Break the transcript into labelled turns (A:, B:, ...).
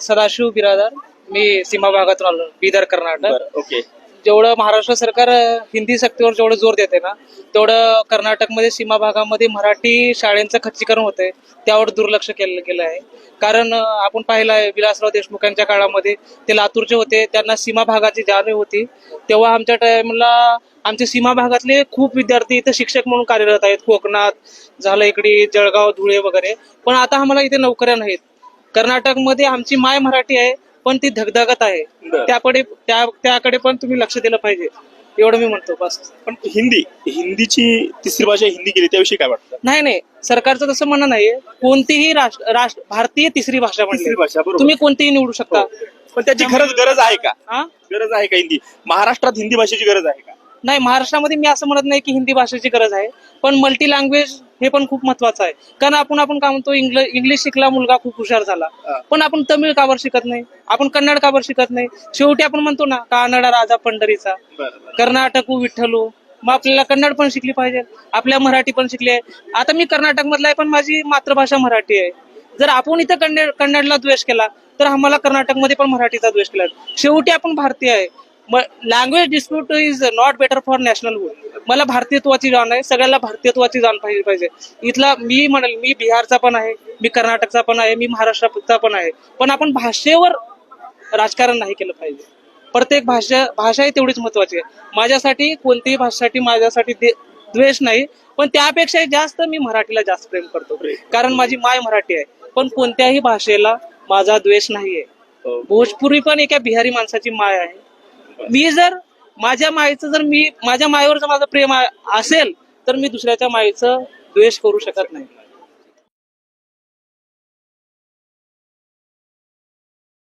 A: सदाशिव बिरादार. मी सीमा भागातून आलो बिदर कर्नाटक.
B: बरं ओके.
A: जेवढं महाराष्ट्र सरकार हिंदी सक्तीवर जेवढं जोर देते ना तेवढं कर्नाटकमध्ये सीमा भागामध्ये मराठी शाळेंचं खच्चीकरण होतंय. त्यावर दुर्लक्ष केलं गेलं आहे. कारण अं, आपण पाहिलं आहे विलासराव देशमुख यांच्या काळामध्ये ते लातूरचे होते त्यांना सीमा भागाची जाणीव होती. तेव्हा आमच्या टाइमला आमचे सीमा भागातले खूप विद्यार्थी इथे शिक्षक म्हणून कार्यरत आहेत. कोकणात झालं इकडे जळगाव धुळे वगैरे. पण आता आम्हाला इथे नोकऱ्या नाहीत. कर्नाटकमध्ये आमची माय मराठी आहे पण ती धगधगत आहे. त्याकडे त्या त्याकडे पण तुम्ही लक्ष दिलं पाहिजे. एवढं मी म्हणतो बस.
B: पण हिंदी हिंदीची तिसरी भाषा हिंदी केली त्याविषयी काय वाटतं?
A: नाही नाही. सरकारचं तसं म्हणणं नाहीये. कोणतीही राष्ट्र राष्ट्र भारतीय तिसरी भाषा म्हणली.
B: भाषा
A: तुम्ही कोणतीही निवडू शकता.
B: पण त्याची खरंच गरज आहे का?
A: हा?
B: गरज आहे का हिंदी? महाराष्ट्रात हिंदी भाषेची गरज आहे का?
A: नाही महाराष्ट्रामध्ये मी असं म्हणत नाही की हिंदी भाषेची गरज आहे पण मल्टी लँग्वेज हे पण खूप महत्वाचं आहे. कारण आपण आपण काय म्हणतो इंग्ल- इंग्लिश शिकला मुलगा खूप हुशार झाला. पण आपण तमिळ कावर शिकत नाही? आपण कन्नड कावर शिकत नाही? शेवटी आपण म्हणतो ना कानडा राजा पंढरीचा कर्नाटक विठ्ठलू. मग आपल्याला कन्नड पण शिकली पाहिजे आपल्या मराठी पण शिकली आहे. आता मी कर्नाटक मधला आहे पण माझी मातृभाषा मराठी आहे. जर आपण इथं कन्नड कन्नडला द्वेष केला तर आम्हाला कर्नाटकमध्ये पण मराठीचा द्वेष केला. शेवटी आपण भारतीय आहे. Language dispute is not better for national good मला भारतीयत्वाची जाण आहे सगळ्याला भारतीयत्वाची जाण पाहिजे पाहिजे. इथला मी म्हणेल मी बिहारचा पण आहे मी कर्नाटकचा पण आहे मी महाराष्ट्राचा पण आहे पण आपण भाषेवर राजकारण नाही केलं पाहिजे. प्रत्येक भाषा भाषा ही तेवढीच महत्वाची आहे. माझ्यासाठी कोणतीही भाषेसाठी माझ्यासाठी द्वेष नाही पण त्यापेक्षा जास्त मी मराठीला जास्त प्रेम करतो. कारण माझी माय मराठी आहे पण कोणत्याही भाषेला माझा द्वेष नाहीये. भोजपुरी पण एका बिहारी माणसाची माय आहे. मी जर माझ्या मायेचं जर मी माझ्या मायेवर जर माझं प्रेम असेल तर मी दुसऱ्याच्या मायेचं द्वेष करू शकत नाही.